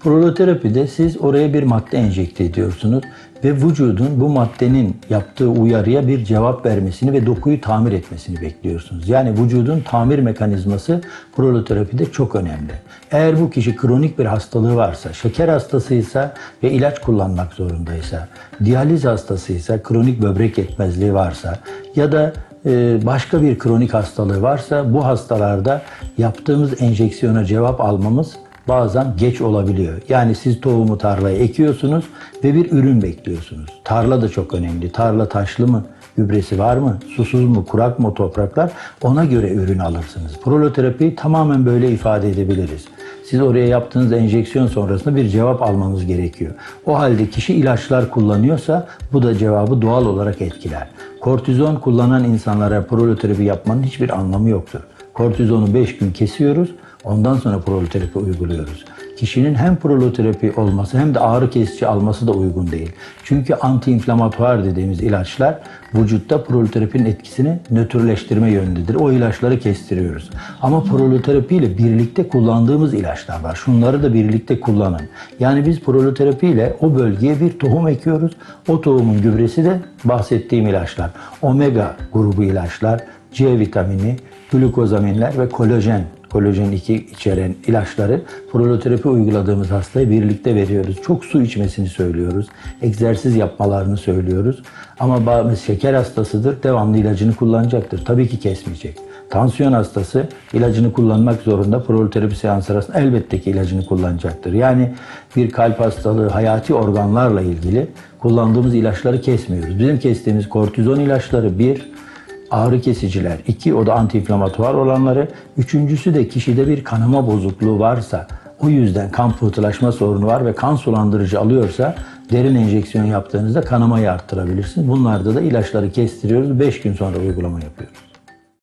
Proloterapide siz oraya bir madde enjekte ediyorsunuz ve vücudun bu maddenin yaptığı uyarıya bir cevap vermesini ve dokuyu tamir etmesini bekliyorsunuz. Yani vücudun tamir mekanizması proloterapide çok önemli. Eğer bu kişi kronik bir hastalığı varsa, şeker hastasıysa ve ilaç kullanmak zorundaysa, diyaliz hastasıysa, kronik böbrek yetmezliği varsa ya da e, başka bir kronik hastalığı varsa bu hastalarda yaptığımız enjeksiyona cevap almamız bazen geç olabiliyor. Yani siz tohumu tarlaya ekiyorsunuz ve bir ürün bekliyorsunuz. Tarla da çok önemli. Tarla taşlı mı? Gübresi var mı? Susuz mu? Kurak mı topraklar? Ona göre ürün alırsınız. Proloterapiyi tamamen böyle ifade edebiliriz. Siz oraya yaptığınız enjeksiyon sonrasında bir cevap almanız gerekiyor. O halde kişi ilaçlar kullanıyorsa bu da cevabı doğal olarak etkiler. Kortizon kullanan insanlara proloterapi yapmanın hiçbir anlamı yoktur. Kortizonu 5 gün kesiyoruz. Ondan sonra proloterapi uyguluyoruz. Kişinin hem proloterapi olması hem de ağrı kesici alması da uygun değil. Çünkü antiinflamatuar dediğimiz ilaçlar vücutta proloterapinin etkisini nötrleştirme yönündedir. O ilaçları kestiriyoruz. Ama proloterapi ile birlikte kullandığımız ilaçlar var. Şunları da birlikte kullanın. Yani biz proloterapi ile o bölgeye bir tohum ekiyoruz. O tohumun gübresi de bahsettiğim ilaçlar. Omega grubu ilaçlar, C vitamini, glukozaminler ve kolajen kolajen 2 içeren ilaçları proloterapi uyguladığımız hastaya birlikte veriyoruz. Çok su içmesini söylüyoruz. Egzersiz yapmalarını söylüyoruz. Ama bazı şeker hastasıdır. Devamlı ilacını kullanacaktır. Tabii ki kesmeyecek. Tansiyon hastası ilacını kullanmak zorunda. Proloterapi seansı sırasında elbette ki ilacını kullanacaktır. Yani bir kalp hastalığı, hayati organlarla ilgili kullandığımız ilaçları kesmiyoruz. Bizim kestiğimiz kortizon ilaçları bir, ağrı kesiciler. iki o da antiinflamatuar olanları. Üçüncüsü de kişide bir kanama bozukluğu varsa, o yüzden kan pıhtılaşma sorunu var ve kan sulandırıcı alıyorsa derin enjeksiyon yaptığınızda kanamayı arttırabilirsiniz. Bunlarda da ilaçları kestiriyoruz. 5 gün sonra uygulama yapıyoruz.